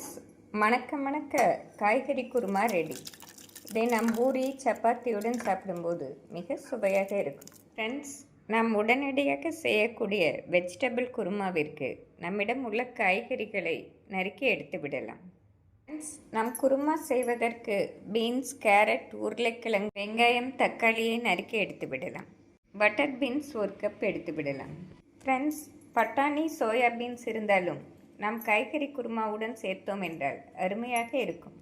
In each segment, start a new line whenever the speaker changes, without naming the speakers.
Friends மணக்க மணக்க காய்கறி குருமா ரெடி இதை நம் பூரி சப்பாத்தியுடன் சாப்பிடும்போது மிக சுவையாக இருக்கும். ஃப்ரெண்ட்ஸ் நாம் உடனடியாக செய்யக்கூடிய வெஜிடபிள் குருமாவிற்கு நம்மிடம் உள்ள காய்கறிகளை நறுக்கி எடுத்து விடலாம். ஃப்ரெண்ட்ஸ் நாம் குருமா செய்வதற்கு பீன்ஸ் கேரட் உருளைக்கிழங்கு வெங்காயம் தக்காளியை நறுக்கி எடுத்து விடலாம். பட்டர் பீன்ஸ் ஒரு கப் எடுத்து விடலாம். ஃப்ரெண்ட்ஸ் பட்டாணி சோயாபீன்ஸ் இருந்தாலும் நாம் காய்கறி குருமாவுடன் சேர்த்தோம் என்றால் அருமையாக இருக்கும்.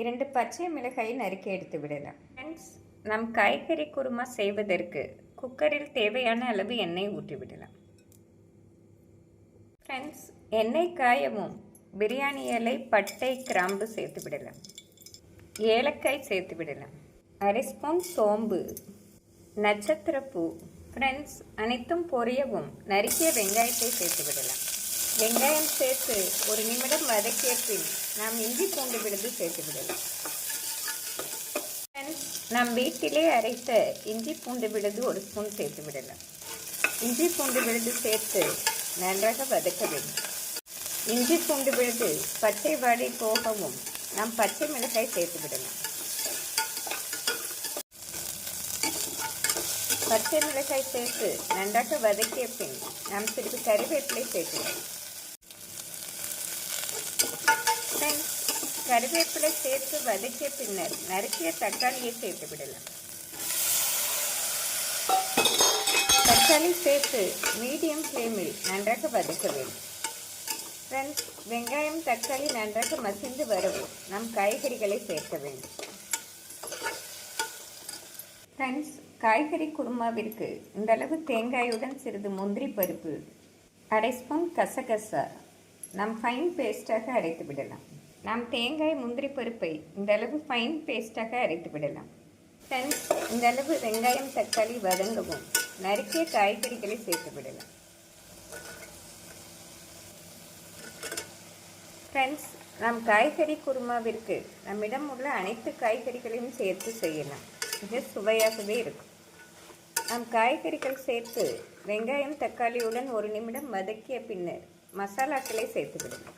இரண்டு பச்சை மிளகாயை நறுக்கி எடுத்து விடலாம். ஃப்ரெண்ட்ஸ் நாம் காய்கறி குருமா செய்வதற்கு குக்கரில் தேவையான அளவு எண்ணெய் ஊற்றிவிடலாம் ஃப்ரெண்ட்ஸ் எண்ணெய் காயவும் பிரியாணி இலை பட்டை கிராம்பு சேர்த்து விடலாம். ஏலக்காய் சேர்த்து விடலாம். அரை ஸ்பூன் சோம்பு நட்சத்திரப்பூ. ஃப்ரெண்ட்ஸ் அனைத்தும் பொரியவும் நறுக்கிய வெங்காயத்தை சேர்த்து விடலாம். வெங்காயம் சேர்த்து ஒரு நிமிடம் வதக்கிய பின் நாம் இஞ்சி பூண்டு விழுது சேர்த்து விடலாம். ஃப்ரெண்ட்ஸ் நாம் வீட்டிலே அரைத்த இஞ்சி பூண்டு விழுது ஒரு ஸ்பூன் சேர்த்து விடலாம். இஞ்சி பூண்டு விழுது சேர்த்து நன்றாக வதக்க வேண்டும். இஞ்சி பூண்டு விழுது பச்சை வாடி போகவும் நாம் பச்சை மிளகாய் சேர்த்து விடலாம். பச்சை மிளகாய் சேர்த்து நன்றாக வதக்கிய பின் நாம் சிறிது கருவேப்பிலை சேர்க்கலாம் ஃப்ரெண்ட்ஸ் கருவேப்பிலை சேர்த்து வதக்கிய பின்னர் நறுக்கிய தக்காளியை சேர்த்து விடலாம். தக்காளி சேர்த்து மீடியம் ஃப்ளேமில் நன்றாக வதக்க வேண்டும். ஃப்ரெண்ட்ஸ் வெங்காயம் தக்காளி நன்றாக மசிந்து வரவும் நம் காய்கறிகளை சேர்க்க வேண்டும். ஃப்ரெண்ட்ஸ் காய்கறி குருமாவிற்கு இந்தளவு தேங்காயுடன் சிறிது முந்திரி பருப்பு அரை ஸ்பூன் கசகசா நம் ஃபைன் பேஸ்ட்டாக அரைத்து விடலாம். நாம் தேங்காய் முந்திரி பருப்பை இந்த அளவு ஃபைன் பேஸ்ட்டாக அரைத்து விடலாம். ஃப்ரெண்ட்ஸ் இந்த அளவு வெங்காயம் தக்காளி வதங்கவும். நறுக்கிய காய்கறிகளை சேர்த்து விடலாம். ஃப்ரெண்ட்ஸ் நாம் காய்கறி குருமாவிற்கு நம்மிடம் உள்ள அனைத்து காய்கறிகளையும் சேர்த்து செய்யலாம். மிக சுவையாகவே இருக்கும். நாம் காய்கறிகள் சேர்த்து வெங்காயம் தக்காளியுடன் ஒரு நிமிடம் வதக்கிய பின்னர் மசாலாக்களை சேர்த்து விடலாம்.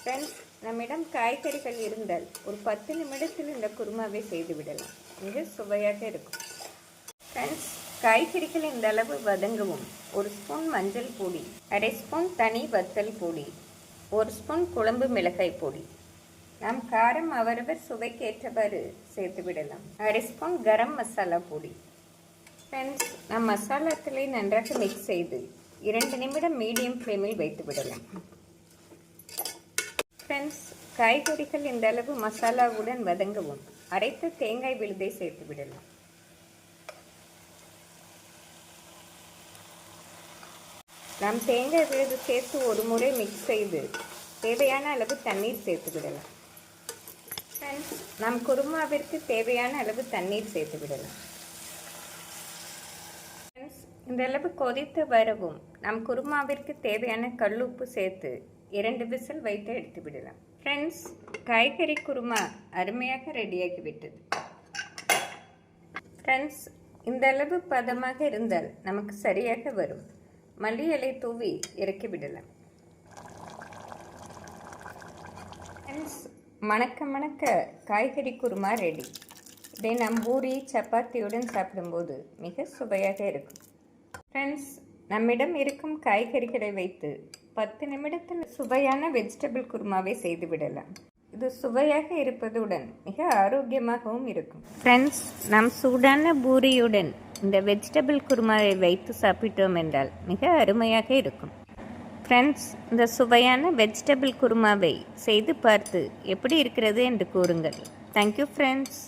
ஃப்ரெண்ட்ஸ் நம்மிடம் காய்கறிகள் இருந்தால் ஒரு பத்து நிமிடத்தில் இந்த குருமாவை செய்து விடலாம். மிக சுவையாக இருக்கும். ஃப்ரெண்ட்ஸ் காய்கறிகள் இந்த அளவு வதங்கவும். ஒரு ஸ்பூன் மஞ்சள் பொடி அரை ஸ்பூன் தனி வத்தல் பொடி ஒரு ஸ்பூன் குழம்பு மிளகாய் பொடி. நாம் காரம் அவரவர் சுவைக்கேற்றவாறு சேர்த்து விடலாம். அரை ஸ்பூன் கரம் மசாலா பொடி. ஃப்ரெண்ட்ஸ் நம் மசாலாக்களை நன்றாக மிக்ஸ் செய்து இரண்டு நிமிடம் மீடியம் ஃப்ளேமில் வைத்து விடலாம். ஃப்ரெண்ட்ஸ் காய்கறிகள் இந்த அளவு மசாலாவுடன் வதங்கவும். அரைத்த தேங்காய் விழுதை சேர்த்து விடலாம். நாம் தேங்காய் விழுது சேர்த்து ஒரு முறை மிக்ஸ் செய்து தேவையான அளவு தண்ணீர் சேர்த்து விடலாம். ஃப்ரெண்ட்ஸ் நாம் குருமாவிற்கு தேவையான அளவு தண்ணீர் சேர்த்து விடலாம். ஃப்ரெண்ட்ஸ் இந்த அளவு கொதித்து வரவும் நம் குருமாவிற்கு தேவையான கல்லுப்பு சேர்த்து இரண்டு விசில் வைத்து எடுத்து விடலாம். ஃப்ரெண்ட்ஸ் காய்கறி குருமா அருமையாக ரெடியாகி விட்டது ஃப்ரெண்ட்ஸ் இந்த அளவு பதமாக இருந்தால் நமக்கு சரியாக வரும். மல்லி இலை தூவி இறக்கி விடலாம். ஃப்ரெண்ட்ஸ் மணக்க மணக்க காய்கறி குருமா ரெடி இதை நாம் பூரி சப்பாத்தியுடன் சாப்பிடும்போது மிக சுவையாக இருக்கும். ஃப்ரெண்ட்ஸ் நம்மிடம் இருக்கும் காய்கறிகளை வைத்து பத்து நிமிடத்தில் சுவையான வெஜிடபிள் குருமாவை செய்து விடலாம். இது சுவையாக இருப்பதுடன் மிக ஆரோக்கியமாகவும் இருக்கும். ஃப்ரெண்ட்ஸ் நாம் சூடான பூரியுடன் இந்த வெஜிடபிள் குருமாவை வைத்து சாப்பிட்டோம் என்றால் மிக அருமையாக இருக்கும். ஃப்ரெண்ட்ஸ் இந்த சுவையான வெஜிடபிள் குருமாவை செய்து பார்த்து எப்படி இருக்கிறது என்று கூறுங்கள். Thank you friends